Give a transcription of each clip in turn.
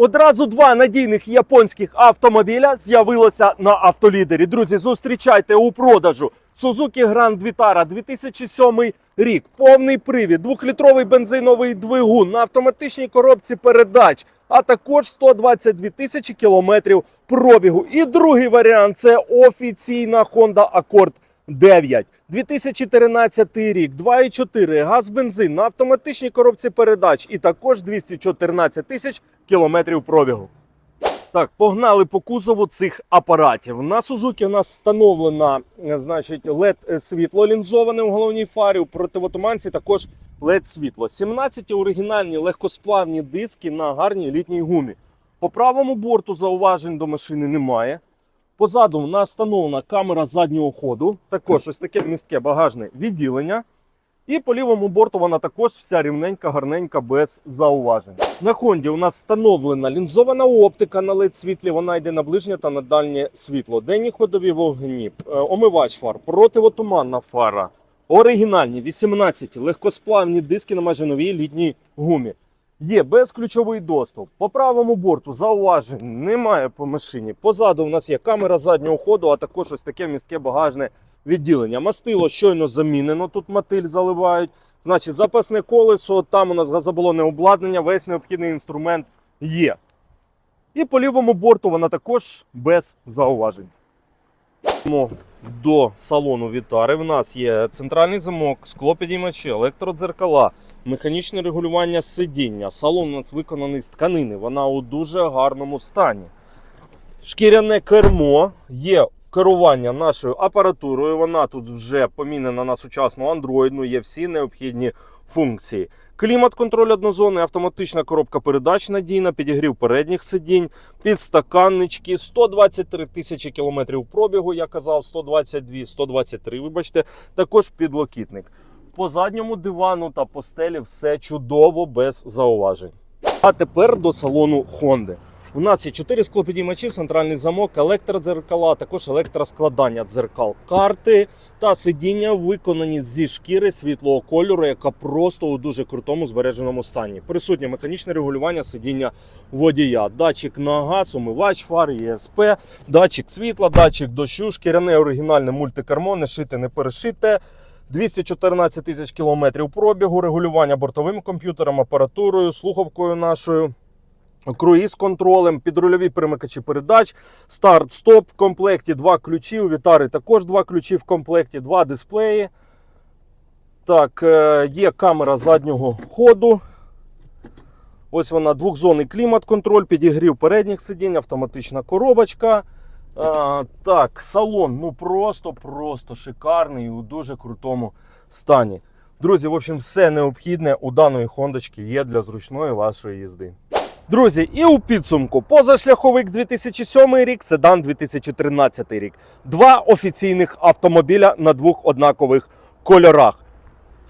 Одразу два надійних японських автомобіля з'явилося на автолідері. Друзі, зустрічайте у продажу Suzuki Grand Vitara 2007 рік. Повний привід, двохлітровий бензиновий двигун на автоматичній коробці передач, а також 122 тисячі кілометрів пробігу. І другий варіант це офіційна Honda Accord 9. 2013 рік, 2,4 газ бензин на автоматичній коробці передач і також 214 тисяч кілометрів пробігу. Так, погнали по кузову цих апаратів. На Сузуки у нас встановлено е, значить, LED світло лінзоване у головній фарі, у противотуманці також LED світло. 17 оригінальні легкосплавні диски на гарній літній гумі. По правому борту зауважень до машини немає. Позаду в нас встановлена камера заднього ходу, також ось таке містке багажне відділення. І по лівому борту вона також вся рівненька, гарненька, без зауважень. На Хонді у нас встановлена лінзована оптика на LED світлі. Вона йде на ближнє та на дальнє світло. Денні ходові вогні, е, омивач фар, противотуманна фара, оригінальні 18 легкосплавні диски на майже новій літній гумі. Є безключовий доступ. По правому борту зауважень немає по машині. Позаду у нас є камера заднього ходу, а також ось таке містке багажне відділення. Мастило щойно замінено. Тут мотиль заливають. Значить, запасне колесо, там у нас газобалонне обладнання, весь необхідний інструмент є. І по лівому борту вона також без зауважень. До салону Вітари в нас є центральний замок, склопідіймачі, електродзеркала, механічне регулювання сидіння. Салон у нас виконаний з тканини, вона у дуже гарному стані. Шкіряне кермо, є керування нашою апаратурою. Вона тут вже помінена на сучасну андроїдну, є всі необхідні функції. Клімат-контроль однозонний, автоматична коробка передач надійна, підігрів передніх сидінь, підстаканнички, 123 тисячі кілометрів пробігу, я казав, 122, 123, вибачте, також підлокітник. По задньому дивану та по стелі все чудово без зауважень. А тепер до салону Honda. У нас є 4 склопідіймачі, центральний замок, електродзеркала, також електроскладання дзеркал, карти та сидіння виконані зі шкіри світлого кольору, яка просто у дуже крутому збереженому стані. Присутнє механічне регулювання сидіння водія, датчик на газ, умивач фар, ЄСП, датчик світла, датчик дощу, шкіряне оригінальне мультикермо, не шите, не перешите. 214 тисяч кілометрів пробігу, регулювання бортовим комп'ютером, апаратурою, слухавкою нашою. Круїз контролем, підрульові перемикачі передач, старт, стоп в комплекті, два ключі. У Вітари також два ключі в комплекті, два дисплеї. Так, е, є камера заднього ходу. Ось вона двохзонний клімат-контроль, підігрів передніх сидінь, автоматична коробочка. А, так, салон ну просто-просто шикарний і у дуже крутому стані. Друзі, в общем, все необхідне у даної хондочки є для зручної вашої їзди. Друзі, і у підсумку позашляховик 2007 рік, седан 2013 рік. Два офіційних автомобіля на двох однакових кольорах.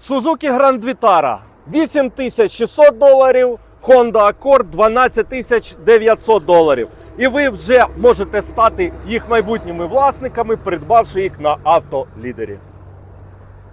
Suzuki Grand Vitara 8600 доларів, Honda Accord 12900 доларів. І ви вже можете стати їх майбутніми власниками, придбавши їх на автолідері.